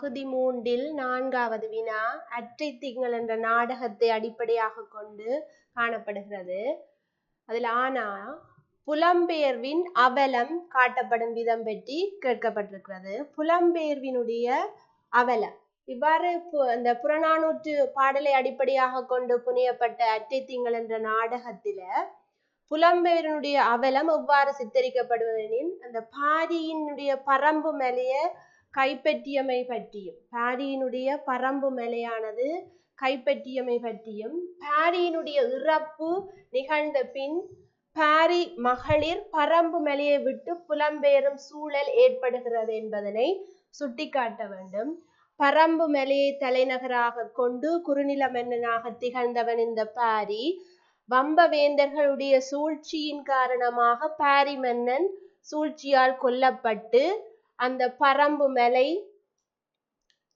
பகுதி மூன்றில் நான்காவது வினா அற்றை திங்கள் என்ற நாடகத்தை அடிப்படையாக கொண்டு காணப்படுகிறது. அதில் ஆனா புலம்பெயர்வின் அவலம் காட்டப்படும் விதம் பற்றி கேட்கப்பட்டிருக்கிறது. புலம்பெயர்வினுடைய அவலம். இவ்வாறு அந்த புறநானூற்று பாடலை அடிப்படையாக கொண்டு புனையப்பட்ட அற்றை திங்கள் என்ற நாடகத்தில புலம்பெயரனுடைய அவலம் எவ்வாறு சித்தரிக்கப்படுவதெனில் அந்த பாரியினுடைய பரம்பு மேலேயே கைப்பற்றியமை பற்றியும் பாரியினுடைய பரம்பு மலையானது கைப்பற்றியமை பற்றியும் பாரியினுடைய இறப்பு நிகழ்ந்த பின் பாரி மகளிர் பரம்பு மலையை விட்டு புலம்பெயரும் சூழல் ஏற்படுகிறது என்பதனை சுட்டிக்காட்ட வேண்டும். பரம்பு மலையை தலைநகராக கொண்டு குறுநில மன்னனாக திகழ்ந்தவன் இந்த பாரி வம்பவேந்தர்களுடைய சூழ்ச்சியின் காரணமாக பாரி மன்னன் சூழ்ச்சியால் கொல்லப்பட்டு அந்த பரம்பு மலை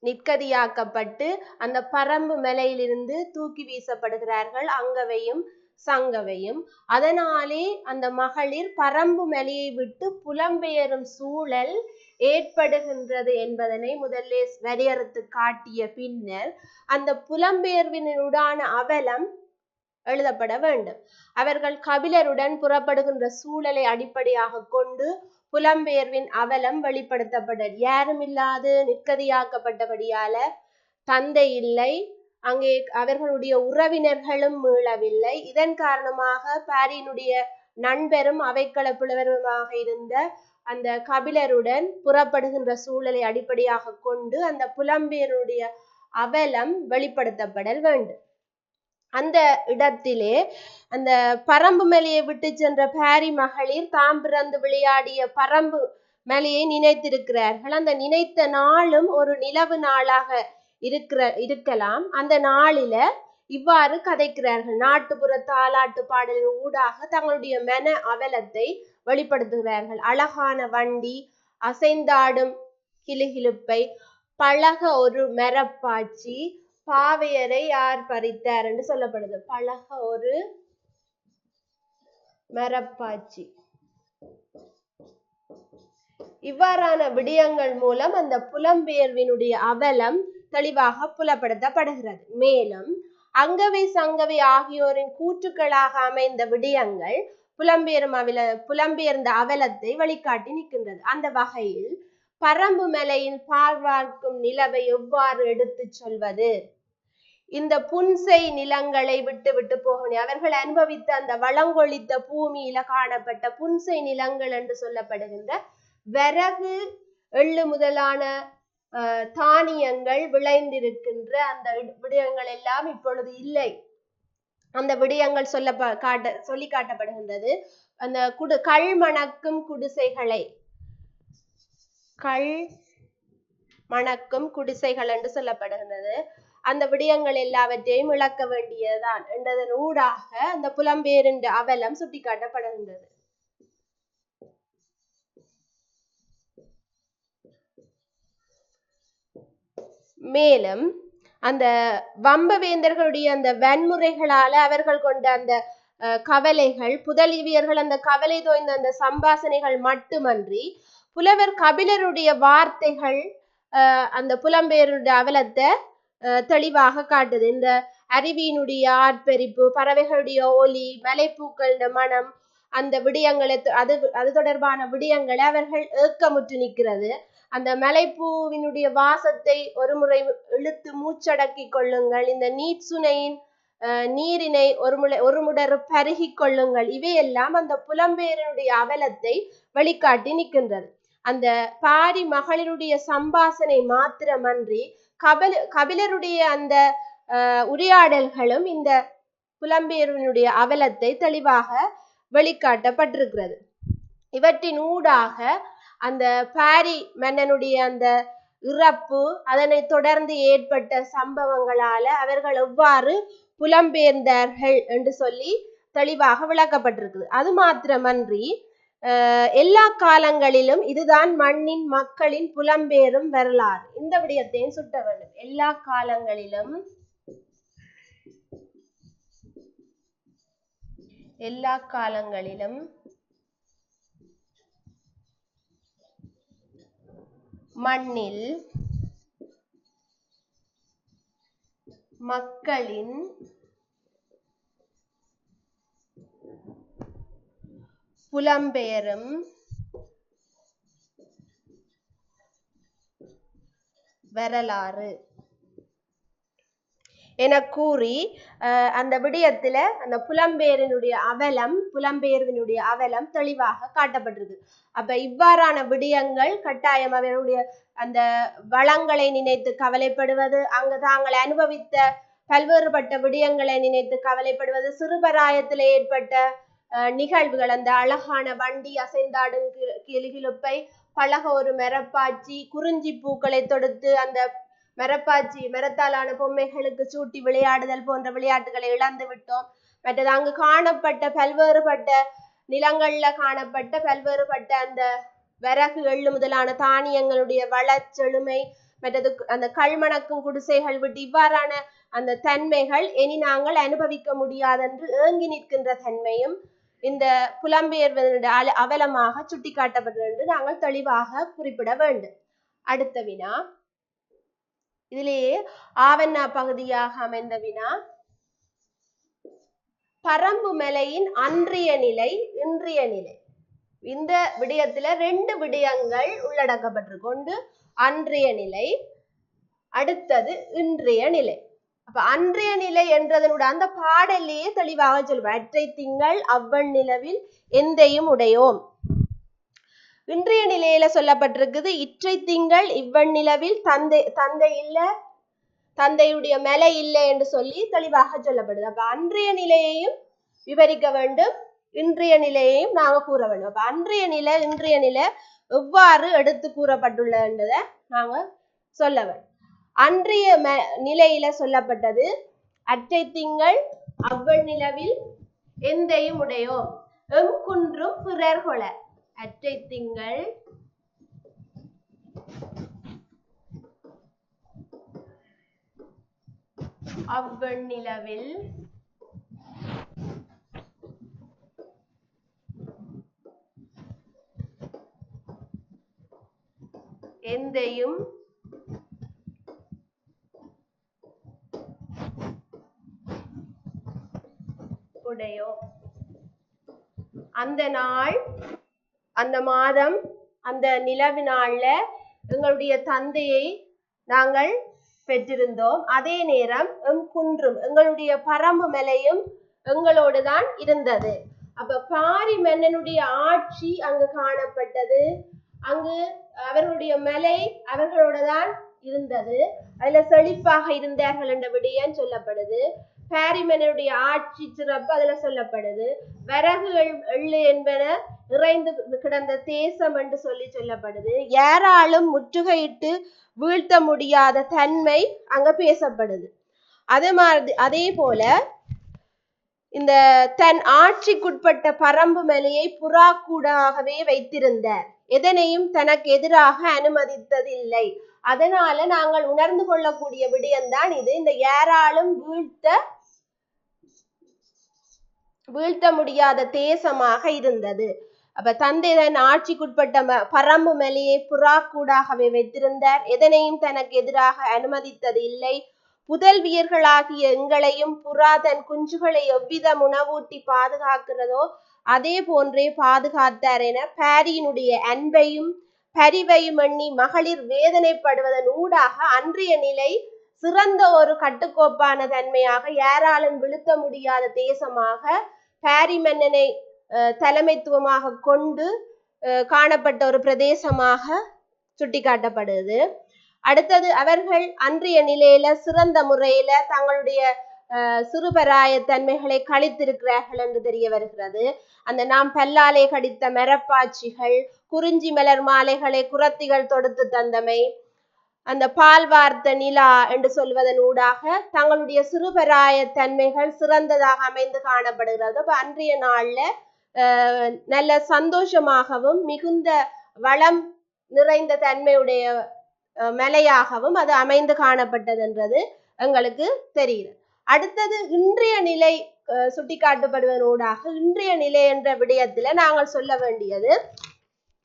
நிற்கதியாக்கப்பட்டு அந்த பரம்பு மலையிலிருந்து தூக்கி வீசப்படுகிறார்கள் அங்கவையும் சங்கவையும். அதனாலே அந்த மகளிர் பரம்பு மலையை விட்டு புலம்பெயரும் சூழல் ஏற்படுகின்றது என்பதனை முதல்ல வரையறுத்து காட்டிய பின்னர் அந்த புலம்பெயர்வினுடான அவலம் எழுதப்பட வேண்டும். அவர்கள் கபிலருடன் புறப்படுகின்ற சூழலை அடிப்படையாக கொண்டு புலம்பெயர்வின் அவலம் வெளிப்படுத்தப்பட்டது. யாரும் இல்லாது நிற்கதியாக்கப்பட்டபடியால தந்தை இல்லை. அங்கே அவர்களுடைய உறவினர்களும் மீளவில்லை. இதன் காரணமாக பாரியினுடைய நண்பரும் அவைக்கள புலவருமாக இருந்த அந்த கபிலருடன் புறப்படுகின்ற சூழலை அடிப்படையாக கொண்டு அந்த புலம்பெயருடைய அவலம் வெளிப்படுத்தப்படல் வேண்டும். அந்த இடத்திலே அந்த பரம்பு மலையை விட்டு சென்ற பாரி மகளிர் தாம் பிறந்து விளையாடிய பரம்பு மேலையை நினைத்திருக்கிறார்கள். அந்த நினைத்த நாளும் ஒரு நிலவு நாளாக இருக்கிற இருக்கலாம். அந்த நாளில இவ்வாறு கதைக்கிறார்கள். நாட்டுப்புற தாலாட்டு பாடலின் ஊடாக தங்களுடைய மன அவலத்தை வெளிப்படுத்துகிறார்கள். அழகான வண்டி அசைந்தாடும் கிளுகிழுப்பை பழக ஒரு மரப்பாச்சி பாவையரை யார் பறித்தார் என்று சொல்லப்படுது. பழக ஒரு மரப்பாச்சி. இவ்வாறான விடயங்கள் மூலம் அந்த புலம்பெயர்வினுடைய அவலம் தெளிவாக புலப்படுத்தப்படுகிறது. மேலும் அங்கவை சங்கவை ஆகியோரின் கூற்றுக்களாக அமைந்த விடயங்கள் புலம்பெயரும் அவல புலம்பெயர்ந்த அவலத்தை வழிகாட்டி நிற்கின்றது. அந்த வகையில் பரம்பு மலையின் பார்வார்க்கும் நிலவை எவ்வாறு எடுத்துச் சொல்வது? இந்த புன்சை நிலங்களை விட்டு விட்டு போகணும். அவர்கள் அனுபவித்த அந்த வளங்கொழித்த பூமியில காணப்பட்ட புன்சை நிலங்கள் என்று சொல்லப்படுகின்ற விறகு எள்ளு முதலான அஹ், தானியங்கள் விளைந்திருக்கின்ற அந்த விடயங்கள் எல்லாம் இப்பொழுது இல்லை. அந்த விடயங்கள் சொல்ல காட்ட சொல்லி காட்டப்படுகின்றது. அந்த குடு கள்மணக்கும் குடிசைகளை கல் மணக்கும் குடிசைகள் என்று சொல்லப்படுகின்றது. அந்த விடயங்கள் எல்லாவற்றையும் இழக்க வேண்டியதுதான் என்றதன் ஊடாக அந்த புலம்பெயரின் அவலம் சுட்டிக்காட்டப்படுகின்றது. மேலும் அந்த வம்பவேந்தர்களுடைய அந்த வன்முறைகளால அவர்கள் கொண்ட அந்த அஹ், கவலைகள் புதலிவியர்கள் அந்த கவலை தோய்ந்த அந்த சம்பாசனைகள் மட்டுமன்றி புலவர் கபிலருடைய வார்த்தைகள் அந்த புலம்பெயருடைய அவலத்தை அஹ், தெளிவாக காட்டுது. இந்த அருவியினுடைய ஆர்ப்பரிப்பு பறவைகளுடைய ஒலி மலைப்பூக்கள் மனம் அந்த விடயங்களை அது அது தொடர்பான விடயங்களை அவர்கள் ஏக்கமுற்று நிற்கிறது. அந்த மலைப்பூவினுடைய வாசத்தை ஒரு முறை இழுத்து மூச்சடக்கி கொள்ளுங்கள். இந்த நீச்சுனையின் அஹ், நீரினை ஒரு முறை ஒரு முடர் பருகி கொள்ளுங்கள். இவையெல்லாம் அந்த புலம்பெயரனுடைய அவலத்தை வழிகாட்டி நிற்கின்றது. அந்த பாரி மகளிருடைய சம்பாசனை மாத்திரமன்றி கபில கபிலருடைய அந்த உரையாடல்களும் இந்த புலம்பெயர்வனுடைய அவலத்தை தெளிவாக வெளிக்காட்டப்பட்டிருக்கிறது. இவற்றின் ஊடாக அந்த பாரி மன்னனுடைய அந்த இறப்பு அதனை தொடர்ந்து ஏற்பட்ட சம்பவங்களால அவர்கள் எவ்வாறு புலம்பெயர்ந்தார்கள் என்று சொல்லி தெளிவாக விளக்கப்பட்டிருக்குது. அது மாத்திரமன்றி எல்லா காலங்களிலும் இதுதான் மண்ணின் மக்களின் புலம்பெயரும் வரலாறு. இந்த விடயத்தையும் சுட்ட வேண்டும். எல்லா காலங்களிலும் எல்லா காலங்களிலும் மண்ணில் மக்களின் புலம்பெயரும். வரலாறு. என கூறி அஹ், அந்த விடயத்துல அந்த புலம்பெயரினுடைய அவலம் புலம்பெயர்வினுடைய அவலம் தெளிவாக காட்டப்பட்டிருக்கு. அப்ப இவ்வாறான விடயங்கள் கட்டாயம் அவருடைய அந்த வளங்களை நினைத்து கவலைப்படுவது அங்கு தாங்கள் அனுபவித்த பல்வேறுபட்ட விடயங்களை நினைத்து கவலைப்படுவது சிறுபராயத்தில் ஏற்பட்ட நிகழ்வுகள். அந்த அழகான வண்டி அசைந்தாடும் கி- பழக ஒரு மரப்பாச்சி குறிஞ்சி பூக்களை தொடுத்து அந்த மரப்பாச்சி மரத்தாலான பொம்மைகளுக்கு சூட்டி விளையாடுதல் போன்ற விளையாட்டுகளை இழந்து விட்டோம். மற்றது அங்கு காணப்பட்ட பல்வேறுபட்ட நிலங்கள்ல காணப்பட்ட பல்வேறுபட்ட அந்த விறகு எள்ளு முதலான தானியங்களுடைய வளச்செழுமை மற்றது அந்த கல்மணக்கும் குடிசைகள் விட்டு இவ்வாறான அந்த தன்மைகள் இனி நாங்கள் அனுபவிக்க முடியாதென்று ஏங்கி நிற்கின்ற தன்மையும் இந்த புலம்பெயர்வதனுடைய அல- அவலமாக சுட்டிக்காட்டப்பட்டது என்று நாங்கள் தெளிவாக குறிப்பிட வேண்டும். அடுத்த வினா. இதிலேயே ஆவண்ணா பகுதியாக அமைந்த வினா. பரம்பு மலையின் அன்றிய நிலை இன்றிய நிலை. இந்த விடயத்துல ரெண்டு விடயங்கள் உள்ளடக்கப்பட்டிருக்கு. ஒன்று அன்றைய நிலை அடுத்தது இன்றைய நிலை. அப்ப அன்றைய நிலை என்றதனுடைய அந்த பாடலையே தெளிவாக சொல்லுவோம் அற்றை திங்கள் அவ்வன் நிலவில் எந்தையும் உடையோம். இன்றைய நிலையில சொல்லப்பட்டிருக்குது இற்றை திங்கள் இவ்வன் நிலவில் தந்தை தந்தை இல்ல தந்தையுடைய மலை இல்லை என்று சொல்லி தெளிவாக சொல்லப்படுது. அப்ப அன்றைய நிலையையும் விவரிக்க வேண்டும் இன்றைய நிலையையும் நாங்க கூற வேண்டும். அப்ப அன்றைய நிலை இன்றைய நிலை எவ்வாறு எடுத்து கூறப்பட்டுள்ளதுன்றதை நாங்க சொல்ல வேண்டும். அன்றைய ம- நிலையில சொல்லப்பட்டது அற்றை திங்கள் அவ்வள் நிலவில் எந்தையும் உடையோம். எம் குன்றும் பிறர் கொல அற்றை திங்கள் அவ்வள் நிலவில் எந்தையும் அந்த நாள் அந்த மாதம் அந்த நிலவு நாள்ல எங்களுடைய தந்தையை நாங்கள் பெற்றிருந்தோம். அதே நேரம் எம் குன்றும் எங்களுடைய பரம்பு மலையும் எங்களோடு தான் இருந்தது. அப்ப பாரி மன்னனுடைய ஆட்சி அங்கு காணப்பட்டது. அங்கு அவர்களுடைய மலை அவர்களோட தான் இருந்தது. அதுல செழிப்பாக இருந்தார்கள் என்ற விடயம் சொல்லப்படுது. பாரிமனுடைய ஆட்சி சிறப்பு அதுல சொல்லப்படுது. விறகு எள்ளு என்பன நிறைந்து கிடந்த தேசம் என்று சொல்லி சொல்லப்படுது. யாராலும் முற்றுகையிட்டு வீழ்த்த முடியாத தன்மை அங்க பேசப்படுது. அதே மாதிரி அதே போல இந்த தன் ஆட்சிக்குட்பட்ட பரம்பு மலையை புறாக்கூடாகவே வைத்திருந்தார். எதனையும் தனக்கு எதிராக அனுமதித்ததில்லை. அதனால நாங்கள் உணர்ந்து கொள்ளக்கூடிய விடயம்தான் இது. இந்த ஏராளம் வீழ்த்த வீழ்த்த முடியாத தேசமாக இருந்தது. அப்ப தந்தை தன் ஆட்சிக்குட்பட்ட பரம்பு மலையை புறாக்கூடாகவே வைத்திருந்தார். எதனையும் தனக்கு எதிராக அனுமதித்தது இல்லை. புதல்வியர்களாகிய எங்களையும் புறா தன் குஞ்சுகளை எவ்விதம் உணவூட்டி பாதுகாக்கிறதோ அதே போன்றே பாதுகாத்தார் என பாரியினுடைய அன்பையும் பரிவையும் எண்ணி மகளிர் வேதனைப்படுவதன் ஊடாக அன்றைய நிலை சிறந்த ஒரு கட்டுக்கோப்பான தன்மையாக யாராலும் விழுத்த முடியாத தேசமாக பாரி மன்னனை அஹ், தலைமைத்துவமாக கொண்டு அஹ், காணப்பட்ட ஒரு பிரதேசமாக சுட்டிக்காட்டப்படுது. அடுத்தது அவர்கள் அன்றைய நிலையில சிறந்த முறையில தங்களுடைய அஹ், சிறுபராய தன்மைகளை கழித்திருக்கிறார்கள் என்று தெரிய வருகிறது. அந்த நாம் பல்லாலே கடித்த மரப்பாச்சிகள் குறிஞ்சி மலர் மாலைகளை குரத்திகள் தொடுத்து தந்தமை அந்த பால் வார்த்த நிலா என்று சொல்வதன் ஊடாக தங்களுடைய சிறுபராய தன்மைகள் சிறந்ததாக அமைந்து காணப்படுகிறது. அப்ப அன்றைய நாள்ல அஹ், நல்ல சந்தோஷமாகவும் மிகுந்த வளம் நிறைந்த தன்மையுடைய அஹ், மலையாகவும் அது அமைந்து காணப்பட்டதுன்றது எங்களுக்கு தெரியுது. அடுத்தது இன்றைய நிலை அஹ், சுட்டிக்காட்டப்படுவதனூடாக இன்றைய நிலை என்ற விடயத்துல நாங்கள் சொல்ல வேண்டியது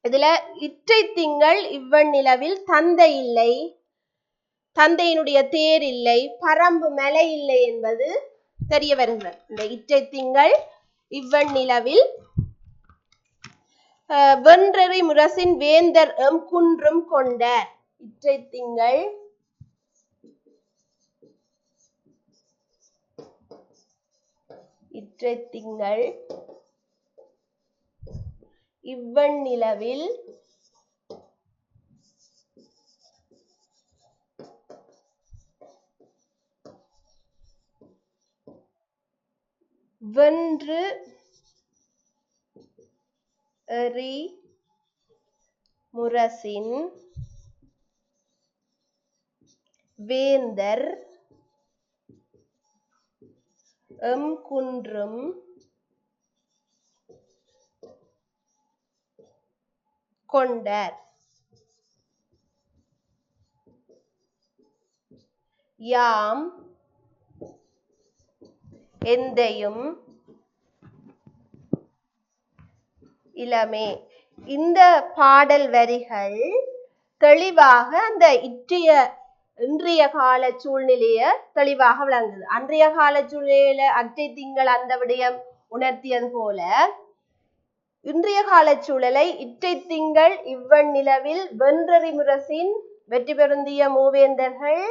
இதுல இற்றை திங்கள் இவ்வன் நிலவில் தந்தை இல்லை. தந்தையினுடைய தேர் இல்லை. பரம்பு மலை இல்லை என்பது தெரிய வருகிறது. இந்த இற்றை திங்கள் இவ்வன் நிலவில் வென்றறி முரசின் வேந்தர் எம் குன்றும் கொண்ட இற்றை திங்கள் இற்றை திங்கள் இவ்வநிலவில் வென்று எறி முரசின் வேந்தர் எம் குன்றும் கொண்டார். யாம் எந்தையும் இளமே. இந்த பாடல் வரிகள் தெளிவாக அந்த இற்றைய இன்றைய கால சூழ்நிலைய தெளிவாக விளங்குது. அன்றைய கால சூழ்நிலையில அற்றை திங்கள் அந்த விடயம் உணர்த்தியது போல இன்றைய காலச் சூழலை இற்றை திங்கள் இவ்வன் நிலவில் வென்றறி முரசின் வெற்றி பெருந்திய மூவேந்தர்கள்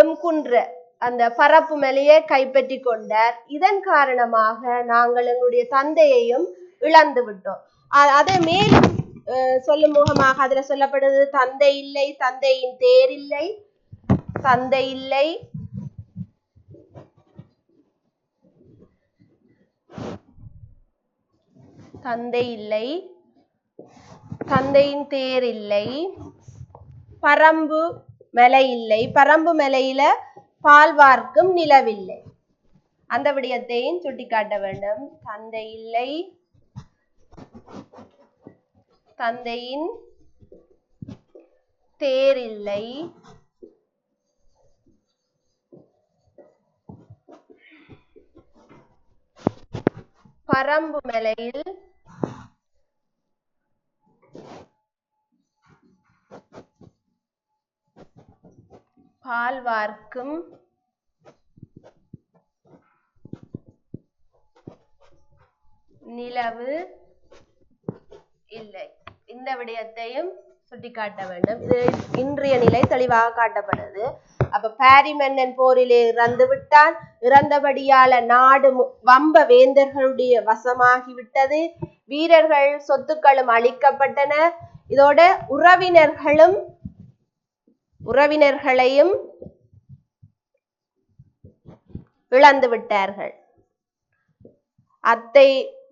எம்குன்ற அந்த பரப்பு மலையை கைப்பற்றி கொண்டார். இதன் காரணமாக நாங்கள் எங்களுடைய தந்தையையும் இழந்து விட்டோம். அதை மேலும் சொல்லும் முகமாக அதுல சொல்லப்படுது தந்தை இல்லை தந்தையின் தேர் இல்லை தந்தை இல்லை. தந்தை இல்லை. தந்தையின் தேர் இல்லை. பரம்பு மலை இல்லை. பரம்பு மலையில பால் வார்க்கும் நிலவில்லை. அந்த விடயத்தையும் சுட்டிக்காட்ட வேண்டும். தந்தை இல்லை. தந்தையின் தேர் இல்லை. பரம்பு மலையில் பால் வார்க்கும். நிலவு இல்லை. இந்த விடயத்தையும் சுட்டிக்காட்ட வேண்டும். இது இன்றைய நிலை தெளிவாக காட்டப்படுது. அப்ப பாரிமன்னன் போரிலே இறந்து விட்டான். இறந்தபடியால நாடு வம்ப வேந்தர்களுடைய வசமாகி விட்டது வீரர்கள் சொத்துக்களும் அழிக்கப்பட்டன இதோட உறவினர்களும் உறவினர்களையும் இழந்து விட்டார்கள். அத்தை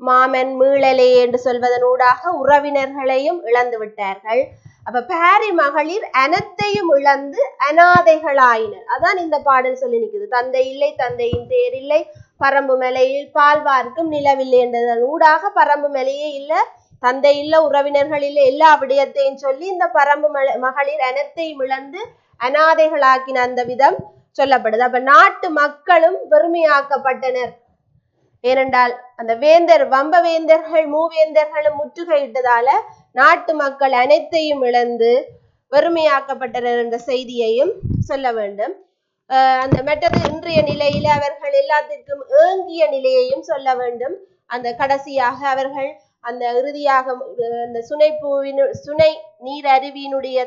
மாமன் மீளலே என்று சொல்வதனூடாக உறவினர்களையும் இழந்து விட்டார்கள். அப்ப பாரி மகளிர் அனைத்தையும் இழந்து அனாதைகளாயினர். அதான் இந்த பாடல் சொல்லி நிக்குது. தந்தை இல்லை தந்தையின் தேர் இல்லை பரம்பு மேலையில் பால்வார்க்கும் நிலவில்லை என்றதன் ஊடாக பரம்பு மேலையே இல்ல தந்தை இல்ல உறவினர்கள் இல்ல எல்லா விடயத்தையும் சொல்லி இந்த பரம்பு மகளிர் அனைத்தையும் இழந்து அனாதைகளாக்கின அந்த விதம் சொல்லப்படுது. அப்ப நாட்டு மக்களும் வெறுமையாக்கப்பட்டனர். ஏனென்றால் அந்த வேந்தர் வம்ப வேந்தர்கள் மூவேந்தர்களும் முற்றுகையிட்டதால நாட்டு மக்கள் அனைத்தையும் இழந்து வெறுமையாக்கப்பட்டனர் என்ற செய்தியையும் சொல்ல வேண்டும். அந்த மெட்டது இன்றைய நிலையில அவர்கள் எல்லாத்திற்கும் ஏங்கிய நிலையையும் சொல்ல வேண்டும். அந்த கடைசியாக அவர்கள் அந்த இறுதியாக அந்த சுனைப்பூவின் சுனை நீர் அருவியினுடைய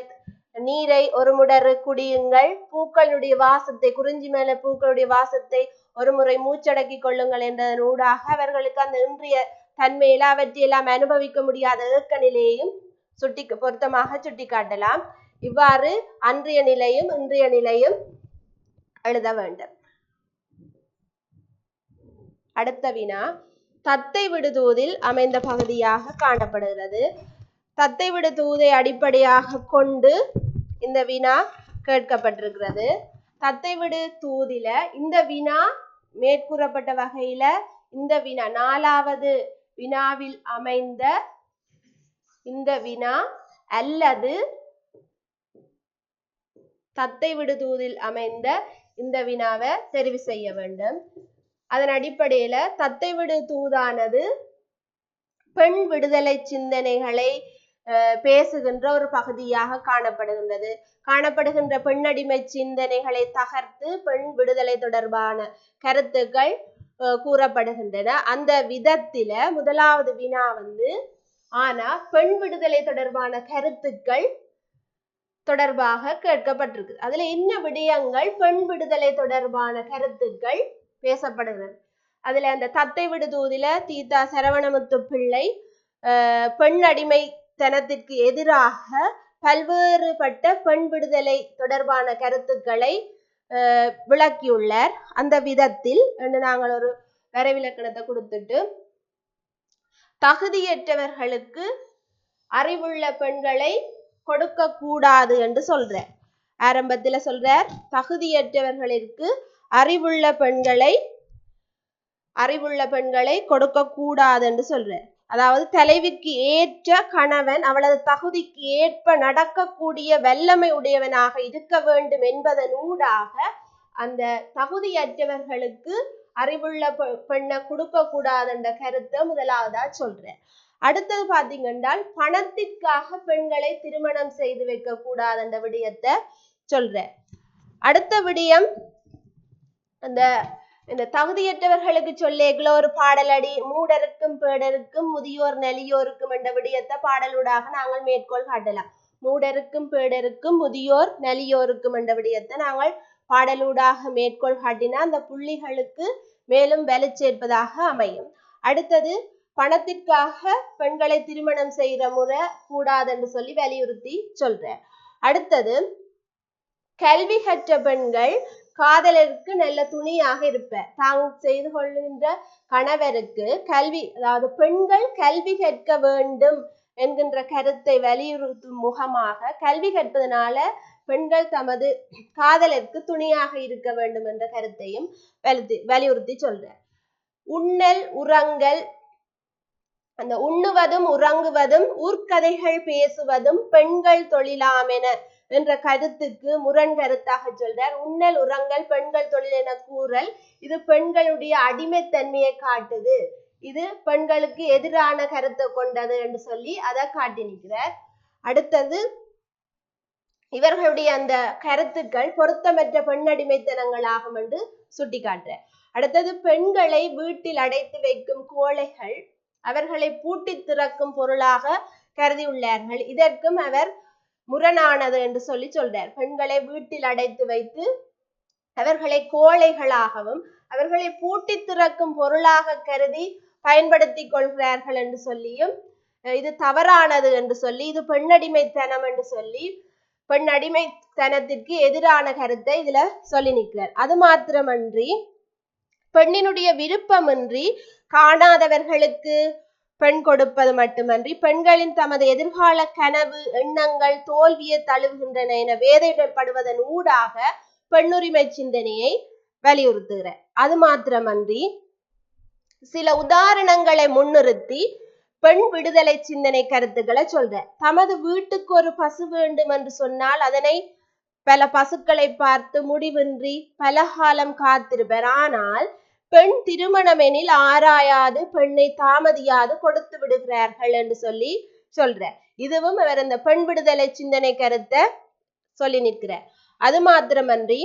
நீரை ஒரு முடரு குடியுங்கள். பூக்களுடைய வாசத்தை குறிஞ்சி மேல பூக்களுடைய வாசத்தை ஒரு முறை மூச்சடக்கி கொள்ளுங்கள் என்றதன் ஊடாக அவர்களுக்கு அந்த இன்றைய தன்மையில அவற்றையெல்லாம் அனுபவிக்க முடியாத ஏக்க நிலையையும் சுட்டி பொருத்தமாக சுட்டிக்காட்டலாம். இவ்வாறு அன்றைய நிலையும் இன்றைய நிலையும் எழுத வேண்டும். அடுத்த வினா தத்தை விடுதூதில் அமைந்த பகுதியாக காணப்படுகிறது. தத்தை விடுதூதை அடிப்படையாக கொண்டு இந்த வினா கேட்கப்பட்டிருக்கிறது. தத்தை விடு தூதில இந்த வினா மேற்கூறப்பட்ட வகையில இந்த வினா நாலாவது வினாவில் அமைந்த இந்த வினா அல்லது தத்தை விடுதூதில் அமைந்த இந்த வினாவை தெரிவு செய்ய வேண்டும். அதன் அடிப்படையில தத்தை விடு தூதானது பெண் விடுதலை சிந்தனைகளை பேசுகின்ற ஒரு பகுதியாக காணப்படுகின்றது. காணப்படுகின்ற பெண்ணடிமை சிந்தனைகளை தகர்த்து பெண் விடுதலை தொடர்பான கருத்துக்கள் அஹ், கூறப்படுகின்றன. அந்த விதத்தில முதலாவது வினா வந்து ஆனா பெண் விடுதலை தொடர்பான கருத்துக்கள் தொடர்பாக கேட்கப்பட்டிருக்கு. அதுல என்ன விடயங்கள்? பெண் விடுதலை தொடர்பான கருத்துக்கள் பேசப்படுகிறது. அதுல அந்த தத்தை விடுதூதில தீதா சரவணமுத்து பிள்ளை பெண் அடிமைத்தனத்திற்கு எதிராக பல்வேறுபட்ட பெண் விடுதலை தொடர்பான கருத்துக்களை அஹ், விளக்கியுள்ளார். அந்த விதத்தில் நாங்கள் ஒரு வரைவிலக்கணத்தை கொடுத்துட்டு தகுதியற்றவர்களுக்கு அறிவுள்ள பெண்களை கொடுக்க கூடாது என்று சொல்றார். ஆரம்பத்துல சொல்றார் தகுதியற்றவர்களிற்கு அறிவுள்ள பெண்களை அறிவுள்ள பெண்களை கொடுக்க கூடாது என்று சொல்றார். அதாவது தலைவிக்கு ஏற்ற கணவன் அவளது தகுதிக்கு ஏற்ப நடக்கக்கூடிய வல்லமை உடையவனாக இருக்க வேண்டும் என்பதனூடாக அந்த தகுதியற்றவர்களுக்கு அறிவுள்ள பெண்ணை கொடுக்க கூடாதுன்ற கருத்தை முதலாவதா சொல்றேன் அடுத்தது பாத்தீங்கன்னா பணத்திற்காக பெண்களை திருமணம் செய்து வைக்க கூடாதுன்ற விடயத்தை சொல்றேன். அடுத்த விடயம் அந்த இந்த தகுதியற்றவர்களுக்கு சொல்லேகளோ ஒரு பாடலடி மூடருக்கும் பேடருக்கும் முதியோர் நலியோருக்கும் என்ற விடயத்தை பாடலூடாக நாங்கள் மேற்கோள் காட்டலாம். மூடருக்கும் பேடருக்கும் முதியோர் நலியோருக்கும் என்ற விடயத்தை நாங்கள் பாடலூடாக மேற்கோள் காட்டினா அந்த புள்ளிகளுக்கு மேலும் வலு சேர்ப்பதாக அமையும். அடுத்தது பணத்திற்காக பெண்களை திருமணம் செய்யற முறை கூடாதுன்னு சொல்லி வலியுறுத்தி சொல்றேன். அடுத்தது கல்வி கற்ற பெண்கள் காதலருக்கு நல்ல துணியாக இருப்பர் தாங்க செய்து கொள்கின்ற கணவருக்கு கல்வி அதாவது பெண்கள் கல்வி கற்க வேண்டும் என்கின்ற கருத்தை வலியுறுத்தும் முகமாக கல்வி கற்பதனால பெண்கள் தமது காதலருக்கு துணியாக இருக்க வேண்டும் என்ற கருத்தையும் வலியுறுத்தி வலியுறுத்தி சொல்றார் உண்ணல் உறங்கல் அந்த உண்ணுவதும் உறங்குவதும் ஊர்க்கதைகள் பேசுவதும் பெண்கள் தொழிலாமென என்ற கருத்துக்கு முரண் கருத்தாக சொல்றார். உண்ணல் உறங்கல் பெண்கள் தொழில் என கூறல் இது பெண்களுடைய அடிமைத்தன்மையை காட்டுது. இது பெண்களுக்கு எதிரான கருத்தை கொண்டது என்று சொல்லி அதை காட்டி நிற்கிறார். அடுத்தது இவர்களுடைய அந்த கருத்துக்கள் பொருத்தமற்ற பெண்ணடிமைத்தனங்களாகும் என்று சுட்டிக்காட்டுறார். அடுத்தது பெண்களை வீட்டில் அடைத்து வைக்கும் கோழைகள் அவர்களை பூட்டி திறக்கும் பொருளாக கருதியுள்ளார்கள். இதற்கும் அவர் முரணானது என்று சொல்லி சொல்றார். பெண்களை வீட்டில் அடைத்து வைத்து அவர்களை கோழைகளாகவும் அவர்களை பூட்டி திறக்கும் பொருளாக கருதி பயன்படுத்தி கொள்கிறார்கள் என்று சொல்லியும் அஹ் இது தவறானது என்று சொல்லி இது பெண்ணடிமைத்தனம் என்று சொல்லி பெண் அடிமைத்தனத்திற்கு எதிரான கருத்தை இதுல சொல்லி நிற்கிறார். அது மாத்திரமன்றி பெண்ணினுடைய விருப்பமின்றி காணாதவர்களுக்கு பெண் கொடுப்பது மட்டுமன்றி பெண்களின் தமது எதிர்கால கனவு எண்ணங்கள் தோல்வியை தழுவுகின்றன என வேதனைப்படுவதன் ஊடாக பெண்ணுரிமை சிந்தனையை வலியுறுத்துகிறார் அது மாத்திரமன்றி சில உதாரணங்களை முன்னிறுத்தி பெண் விடுதலை சிந்தனை கருத்துக்களை சொல்ற தமது வீட்டுக்கு ஒரு பசு வேண்டும் என்று சொன்னால் அதனை பல பசுக்களை பார்த்து முடிவின்றி பல காலம் காத்திருப்பர். ஆனால் பெண் திருமணமெனில் ஆராயாது பெண்ணை தாமதியாது கொடுத்து விடுகிறார்கள் என்று சொல்லி சொல்ற இதுவும் அவர் அந்த பெண் விடுதலை சிந்தனை கருத்தை சொல்லி நிற்கிறார். அது மாத்திரமன்றி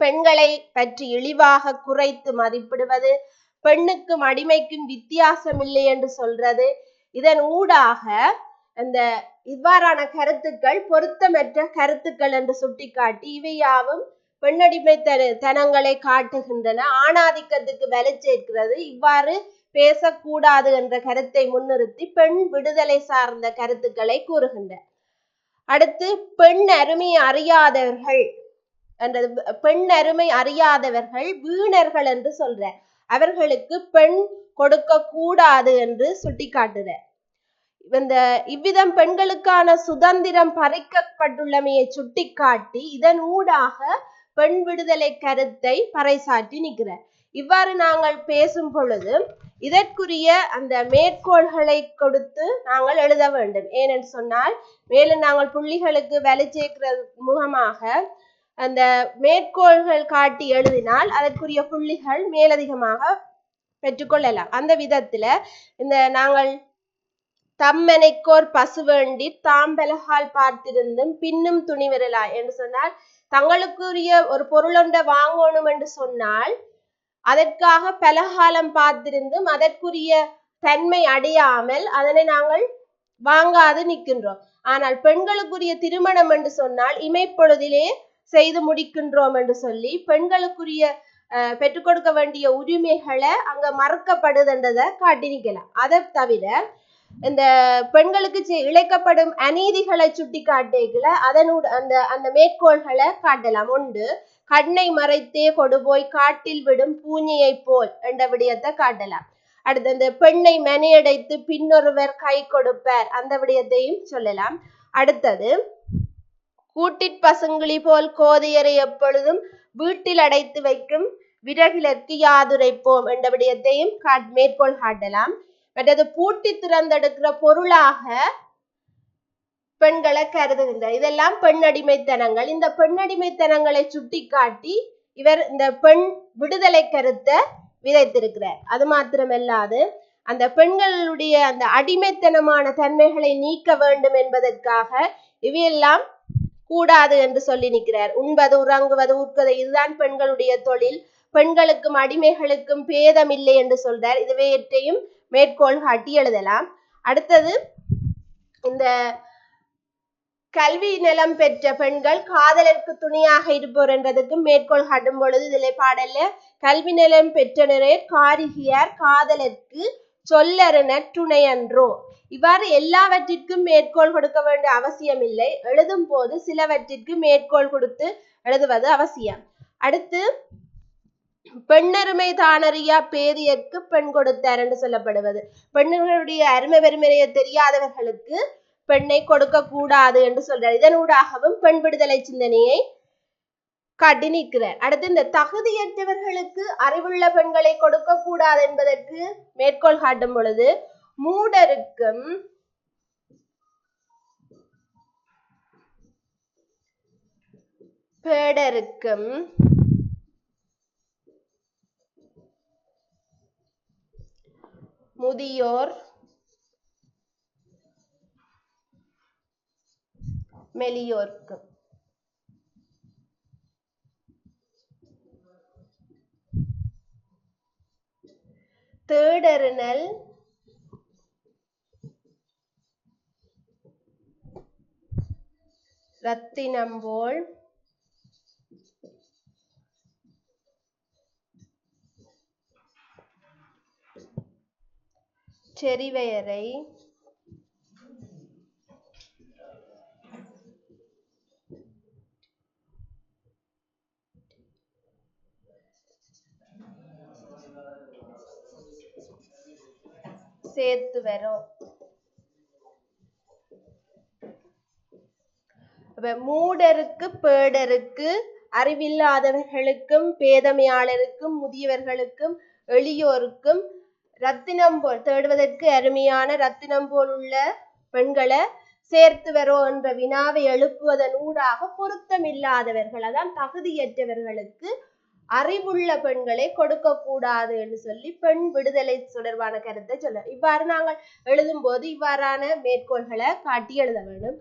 பெண்களை பற்றி இழிவாக குறைத்து மதிப்பிடுவது பெண்ணுக்கும் அடிமைக்கும் வித்தியாசம் இல்லை என்று சொல்றது இதன் ஊடாக அந்த இவ்வாறான கருத்துக்கள் பொருத்தமற்ற கருத்துக்கள் என்று சுட்டிக்காட்டி இவையாவும் பெண்ணடிமை தனங்களை காட்டுகின்றன. ஆணாதிக்கத்துக்கு வலை சேர்க்கிறது. இவ்வாறு பேசக்கூடாது என்ற கருத்தை முன்னிறுத்தி பெண் விடுதலை சார்ந்த கருத்துக்களை கூறுகின்ற அடுத்து பெண் அருமை அறியாதவர்கள் என்றது பெண் அருமை அறியாதவர்கள் வீணர்கள் என்று சொல்ற அவர்களுக்கு பெண் கொடுக்க கூடாது என்று சுட்டிக்காட்டுற. இந்த இவ்விதம் பெண்களுக்கான சுதந்திரம் பறிக்கப்பட்டுள்ளமையை சுட்டிக்காட்டி இதன் ஊடாக பெண் விடுதலை கருத்தை பறைசாற்றி நிற்கிறார். இவ்வாறு நாங்கள் பேசும் பொழுது இதற்குரிய அந்த மேற்கோள்களை கொடுத்து நாங்கள் எழுத வேண்டும். ஏனென்று சொன்னால் மேலும் நாங்கள் புள்ளிகளுக்கு வலு சேர்க்கிற முகமாக அந்த மேற்கோள்கள் காட்டி எழுதினால் அதற்குரிய புள்ளிகள் மேலதிகமாக பெற்றுக்கொள்ளலாம் அந்த விதத்துல இந்த நாங்கள் தம்மெனைக்கோர் பசு வேண்டி தாம்பலகால் பார்த்திருந்தும் பின்னும் துணிவிரலாய் என்று சொன்னால் தங்களுக்குரிய ஒரு பொருளொன்றை வாங்கணும் என்று சொன்னால் அதற்காக பலகாலம் பார்த்திருந்தும் அதற்குரிய தன்மை அடையாமல் அதனை நாங்கள் வாங்காது நிற்கின்றோம். ஆனால் பெண்களுக்குரிய திருமணம் என்று சொன்னால் இமைப்பொழுதிலே செய்து முடிக்கின்றோம் என்று சொல்லி பெண்களுக்குரிய அஹ், பெற்றுக் கொடுக்க வேண்டிய உரிமைகளை அங்க மறுக்கப்படுதுன்றதை காட்டி நிக்கலாம் அதை தவிர இந்த பெண்களுக்கு செ- இழைக்கப்படும் அநீதிகளை சுட்டி காட்டுகள அதனோட அந்த அந்த மேற்கோள்களை காட்டலாம். உண்டு. கண்ணை மறைத்தே கொடுபோய் காட்டில் விடும் பூஞ்சையை போல் என்ற விடயத்தை காட்டலாம். அடுத்து அந்த பெண்ணை மனையடைத்து பின்னொருவர் கை கொடுப்பார் அந்த விடயத்தையும் சொல்லலாம். அடுத்தது கூட்டிற் பசுங்கிளி போல் கோதையரை எப்பொழுதும் வீட்டில் அடைத்து வைக்கும் விறகிலற்கு யாதுரைப்போம் என்ற விடயத்தையும் காட் மேற்கோள் காட்டலாம். மற்றது பூட்டி திறந்தெடுக்கிற பொருளாக பெண்களை கருதுகின்றார் இதெல்லாம் பெண்ணடிமைத்தனங்கள் இந்த பெண்ணடிமைத்தனங்களை சுட்டிக்காட்டி இவர் இந்த பெண் விடுதலை கருத்தை விதைத்திருக்கிறார். அது மாத்திரமல்லாது அந்த பெண்களுடைய அந்த அடிமைத்தனமான தன்மைகளை நீக்க வேண்டும் என்பதற்காக இவையெல்லாம் கூடாது என்று சொல்லி நிற்கிறார். உண்பது உறங்குவது உட்கது இதுதான் பெண்களுடைய தொழில். பெண்களுக்கும் அடிமைகளுக்கும் பேதம் இல்லை என்று சொல்றார். இதுவையற்றையும் மேற்கோள் காட்டி எழுதலாம். அடுத்தது இந்த கல்வி நிலம் பெற்ற பெண்கள் காதலருக்கு துணையாக இருப்போர் என்றதுக்கு மேற்கோள் காட்டும் பொழுது இதில் பாடல்ல கல்வி நிலம் பெற்றனரே காரிகியார் காதலருக்கு துணை துணையன்றோ. இவ்வாறு எல்லாவற்றிற்கும் மேற்கோள் கொடுக்க வேண்டிய அவசியம் இல்லை எழுதும் போது சிலவற்றிற்கு மேற்கோள் கொடுத்து எழுதுவது அவசியம். அடுத்து பெண்ணருமை தானறியா பேரியற்கு பெண் கொடுத்தார் என்று சொல்லப்படுவது. பெண்களுடைய அருமை பெருமையை தெரியாதவர்களுக்கு பெண்ணை கொடுக்க கூடாது என்று சொல்றார். இதனூடாகவும் பெண் விடுதலை சிந்தனையை காட்டி நிற்கிறார். அடுத்து இந்த தகுதியற்றவர்களுக்கு அறிவுள்ள பெண்களை கொடுக்க கூடாது என்பதற்கு மேற்கோள் காட்டும் பொழுது மூடருக்கும் பேடருக்கும் முதியோர் மெலியோர்க்கு தேடறுனல் ரத்தினம்போல் செறிவயரை சேர்த்து வரும் மூடருக்கு பேடருக்கு அறிவில்லாதவர்களுக்கும் பேதமையாளருக்கும் முதியவர்களுக்கும் எளியோருக்கும் ரத்தினம் போல் தேடுவதற்கு அருமையான ரத்தினம் போல் உள்ள பெண்களை சேர்த்து வரோ என்ற வினாவை எழுப்புவதன் ஊடாக பொருத்தமில்லாதவர்கள் அதான் தகுதியற்றவர்களுக்கு அறிவுள்ள பெண்களை கொடுக்க கூடாது என்று சொல்லி பெண் விடுதலை தொடர்பான கருத்தை சொல்ல இவ்வாறு நாங்கள் எழுதும் போது இவ்வாறான மேற்கோள்களை காட்டி எழுத வேண்டும்.